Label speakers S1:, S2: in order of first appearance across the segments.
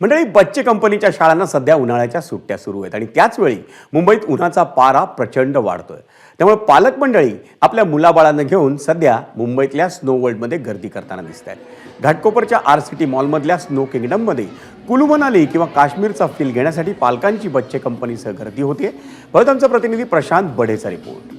S1: मंडळी बच्चे कंपनीच्या शाळांना सध्या उन्हाळ्याच्या सुट्ट्या सुरू आहेत आणि त्याचवेळी मुंबईत उन्हाचा पारा प्रचंड वाढतोय. त्यामुळे पालक मंडळी आपल्या मुलाबाळांना घेऊन सध्या मुंबईतल्या स्नो वर्ल्डमध्ये गर्दी करताना दिसत आहेत घाटकोपरच्या आर सिटी मॉलमधल्या स्नो किंगडममध्ये कुलू मनाली किंवा काश्मीरचा फील घेण्यासाठी पालकांची बच्चे कंपनीसह गर्दी होते परत आमचा प्रतिनिधी प्रशांत बढेचा रिपोर्ट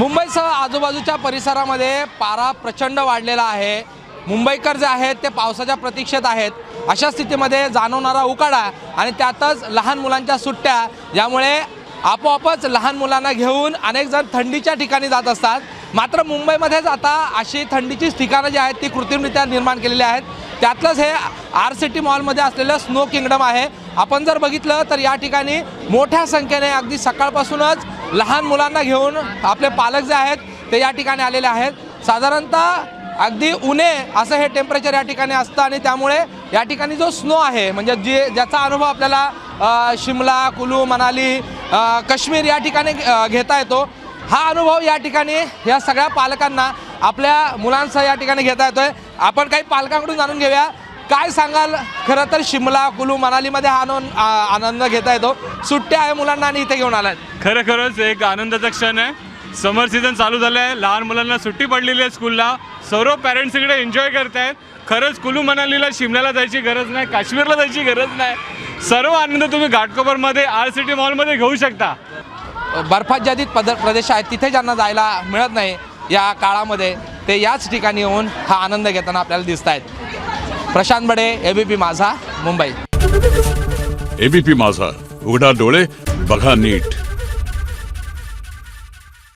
S2: मुंबईसह आजूबाजूच्या परिसरामध्ये पारा प्रचंड वाढलेला आहे. मुंबईकर जे आहेत ते पावसाच्या प्रतीक्षेत आहेत. अशा स्थितीमध्ये जाणवणारा उकाडा आणि त्यातच लहान मुलांच्या सुट्ट्या यामुळे आपोआपच लहान मुलांना घेऊन अनेक जण थंडीच्या ठिकाणी जात असतात. मात्र मुंबईमध्येच आता अशी थंडीचीच ठिकाणं जी आहेत ती कृत्रिमरित्या निर्माण केलेली आहेत. त्यातलंच हे आर सिटी मॉलमध्ये असलेलं स्नो किंगडम आहे. आपण जर बघितलं तर या ठिकाणी मोठ्या संख्येने अगदी सकाळपासूनच लहान मुलांना घेऊन आपले पालक जे आहेत ते या ठिकाणी आलेले आहेत. साधारणतः अगदी उन्हे असं हे टेम्परेचर या ठिकाणी असतं आणि त्यामुळे या ठिकाणी जो स्नो आहे म्हणजे जे ज्याचा अनुभव आपल्याला शिमला कुलू मनाली काश्मीर या ठिकाणी घेता येतो. हा अनुभव या ठिकाणी या सगळ्या पालकांना आपल्या मुलांसह या ठिकाणी घेता येतोय. आपण काही पालकांकडून जाणून घेऊया. काय सांगाल? खरं तर शिमला कुलू मनालीमध्ये हा आनंद आनंद घेता येतो. सुट्ट्या आहे मुलांना आणि इथे घेऊन आलात
S3: खरं खरंच एक आनंदाचा क्षण आहे. समर सीझन चालू झालं आहे लहान मुलांना सुट्टी पडलेली आहे स्कूलला. सर्व पॅरेंट्स इकडे एन्जॉय करतायत. खरंच कुलू मनालीला शिमल्याला जायची गरज नाही काश्मीरला जायची गरज नाही. सर्व आनंद तुम्ही घाटकोपरमध्ये आर सिटी मॉलमध्ये घेऊ शकता.
S2: बर्फाच्छादित पद प्रदेश आहेत तिथे ज्यांना जायला मिळत नाही या काळामध्ये ते याच ठिकाणी येऊन हा आनंद घेताना आपल्याला दिसत आहेत प्रशांत बडे एबीपी माझा मुंबई.
S4: एबीपी माझा. उघडा डोळे बघा नीट.